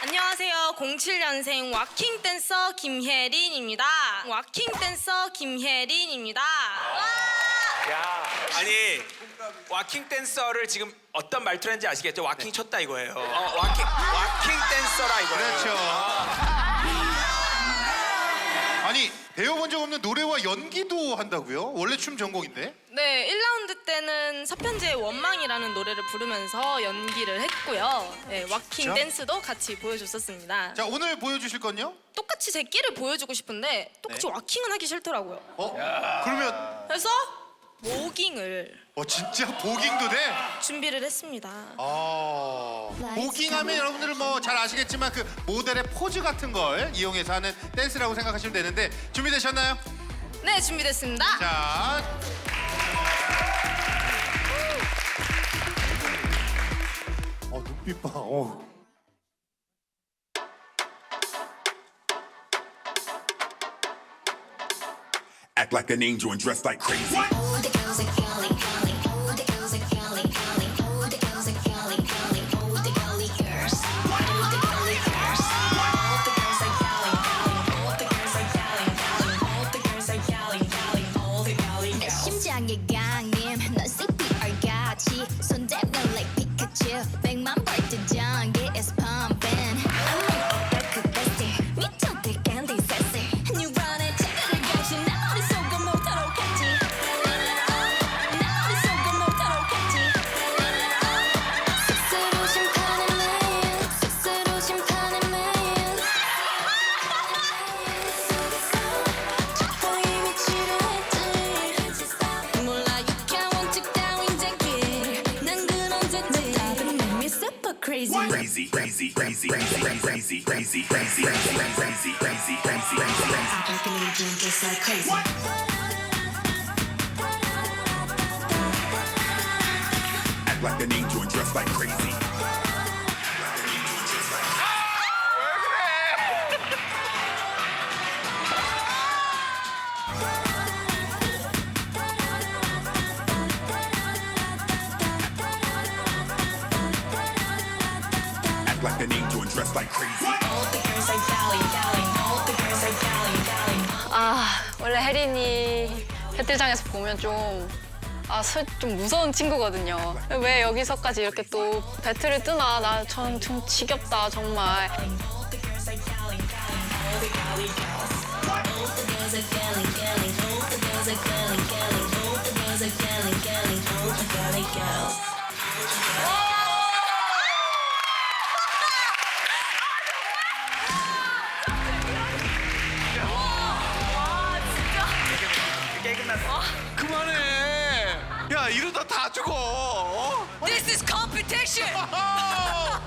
안녕하세요. 07년생 와킹 댄서 김혜린입니다. 와킹 댄서 김혜린입니다. 야, 아니 와킹 댄서를 지금 어떤 말투를 했는지 아시겠죠? 와킹 쳤다 이거예요. 어, 와킹 와킹 댄서라 이거예요. 그렇죠. 아니 배워본 적 없는 노래와 연기도 한다고요? 원래 춤 전공인데? 네, 1라운드 때는 서편제의 원망이라는 노래를 부르면서 연기를 했고요. 네, 와킹 진짜? 댄스도 같이 보여줬었습니다. 자 오늘 보여주실 건요? 똑같이 제 끼를 보여주고 싶은데 똑같이 네. 와킹은 하기 싫더라고요. 어? 그러면 그래서 모깅을 어 진짜 보깅도 돼? 준비를 했습니다. 아 보깅하면 여러분들은 뭐잘 아시겠지만 그 모델의 포즈 같은 걸 이용해서 하는 댄스라고 생각하시면 되는데 준비되셨나요? 네, 준비됐습니다. 자. par an. Act like an angel and dress like crazy. What? Super crazy Crazy, crazy, crazy, crazy, crazy, crazy, crazy, crazy, crazy, crazy, crazy, crazy. I'm gonna do just like crazy. Act like an angel and dress like crazy. Act like an angel and dress like crazy. All the girls are girly, girly. All the girls are girly, girly. 아 원래 혜린이 배틀장에서 보면 좀 아, 슬- 좀 무서운 친구거든요. 왜 여기서까지 이렇게 또 배틀을 뜨나? 나 전 좀 지겹다, 정말. 그만해. 야 이러다 다 죽어. 어? This is competition.